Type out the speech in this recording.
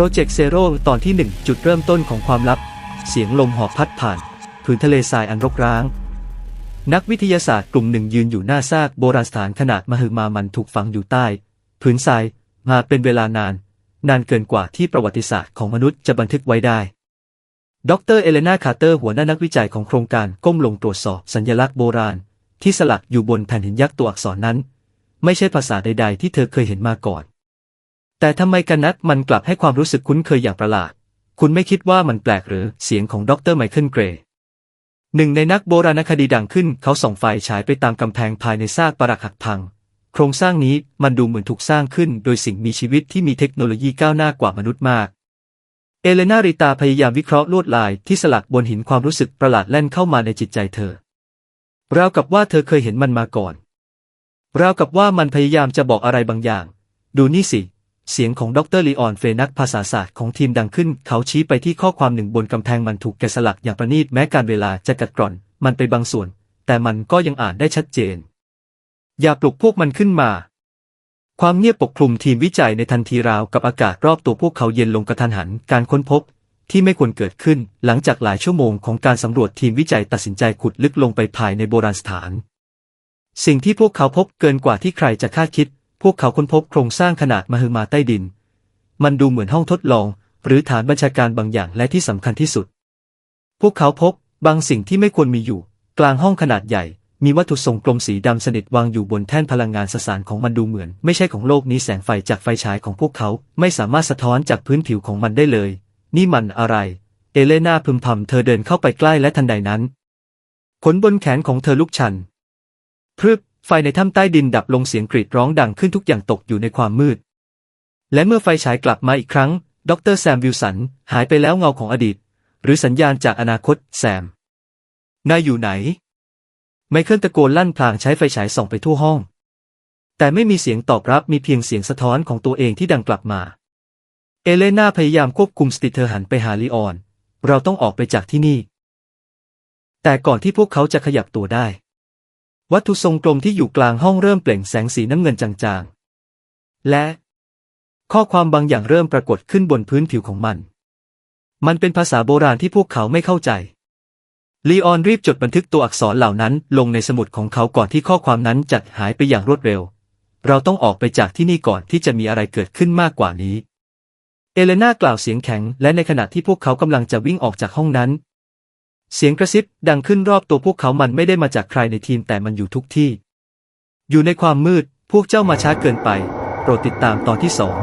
รเจกต์เซโร่ตอนที่ 1 จุดเริ่มต้นของความลับ เสียงลมหอบพัดผ่าน ผืนทะเลทรายอันรกร้าง นักวิทยาศาสตร์กลุ่มหนึ่งยืนอยู่หน้าซากโบราณสถานขนาดมหึมามันถูกฝังอยู่ใต้ ผืนทรายมาเป็นเวลานาน นานเกินกว่าที่ประวัติศาสตร์ของมนุษย์จะบันทึกไว้ได้ ดรเอเลนาคาร์เตอร์หัวหน้านักวิจัยของโครงการก้มลงตรวจสอบสัญลักษณ์โบราณ ที่สลักอยู่บนแผ่นหินยักษ์ตัวอักษรนั้น ไม่ใช่ภาษาใด ๆ ที่เธอเคยเห็นมาก่อน แต่ทำไมกันนักมันกลับให้ความรู้สึกคุ้นเคยอย่างประหลาด คุณไม่คิดว่ามันแปลกหรือเสียงของดรไมเคิลเกรย์หนึ่งในนักโบราณคดีดังขึ้น เขาส่องไฟฉายไปตามกำแพงภายในซากปรักหักพัง โครงสร้างนี้มันดูเหมือนถูกสร้างขึ้นโดยสิ่งมีชีวิตที่มีเทคโนโลยีก้าวหน้ากว่ามนุษย์มาก เอเลนาริตาพยายามวิเคราะห์ลวดลายที่สลักบนหินความรู้สึกประหลาดแล่นเข้ามาในจิตใจเธอราวกับว่าเธอเคยเห็นมันมาก่อนราวกับว่ามันพยายามจะบอกอะไรบางอย่าง ดูนี่สิ เสียงของดรลีออนเฟนักภาษาศาสตร์ของทีมดังขึ้น เขาชี้ไปที่ข้อความหนึ่งบนกำแพงมันถูกแกะสลักอย่างประณีตแม้การเวลาจะกัดกร่อน มันไปบางส่วน แต่มันก็ยังอ่านได้ชัดเจน อย่าปลุกพวกมันขึ้นมา ความเงียบปกคลุมทีมวิจัยในทันทีราวกับอากาศรอบตัวพวกเขาเย็นลงกระทันหันการค้นพบ ที่ไม่ควรเกิดขึ้น หลังจากหลายชั่วโมงของการสำรวจทีมวิจัยตัดสินใจขุดลึกลงไปภายในโบราณสถาน สิ่งที่พวกเขาพบเกินกว่าที่ใครจะคาดคิด พวกเขาค้นพบโครงสร้างขนาดมหึมาใต้ดิน มันดูเหมือนห้องทดลอง หรือฐานบัญชาการบางอย่างและที่สำคัญที่สุด พวกเขาพบบางสิ่งที่ไม่ควรมีอยู่ กลางห้องขนาดใหญ่ มีวัตถุทรงกลมสีดำสนิทวางอยู่บนแท่นพลังงานสสารของมันดูเหมือน ไม่ใช่ของโลกนี้แสงไฟจากไฟฉายของพวกเขาไม่สามารถสะท้อนจากพื้นผิวของมันได้เลย นี่มันอะไร เอเลนาพึมพำเธอเดินเข้าไปใกล้และทันใดนั้นขนบนแขนของเธอลุกชันพรึบ ไฟในถ้ำใต้ดินดับลงเสียงกรีดร้องดังขึ้นทุกอย่างตกอยู่ในความมืด และเมื่อไฟฉายกลับมาอีกครั้ง ดรแซมวิลสัน หายไปแล้วเงาของอดีต หรือสัญญาณจากอนาคต แซม นายอยู่ไหน ไมเคิลตะโกนลั่นพลางใช้ไฟฉายส่องไปทั่วห้อง แต่ไม่มีเสียงตอบรับมีเพียงเสียงสะท้อนของตัวเองที่ดังกลับมา เอเลนาพยายามควบคุมสติเธอหันไปหาลีออน เราต้องออกไปจากที่นี่ แต่ก่อนที่พวกเขาจะขยับตัวได้ วัตถุทรงกลมที่อยู่กลางห้องเริ่มเปล่งแสงสีน้ำเงินจางๆ และ ข้อความบางอย่างเริ่มปรากฏขึ้นบนพื้นผิวของมัน มันเป็นภาษาโบราณที่พวกเขาไม่เข้าใจ ลีออนรีบจดบันทึกตัวอักษรเหล่านั้นลงในสมุดของเขาก่อนที่ข้อความนั้นจะหายไปอย่างรวดเร็ว เราต้องออกไปจากที่นี่ก่อนที่จะมีอะไรเกิดขึ้นมากกว่านี้ เอเลนากล่าวเสียงแข็งและในขณะที่พวกเขากำลังจะวิ่งออกจากห้องนั้น เสียงกระซิบดังขึ้นรอบตัวพวกเขามันไม่ได้มาจากใครในทีมแต่มันอยู่ทุกที่ อยู่ในความมืด พวกเจ้ามาช้าเกินไป โปรดติดตามตอนที่สอง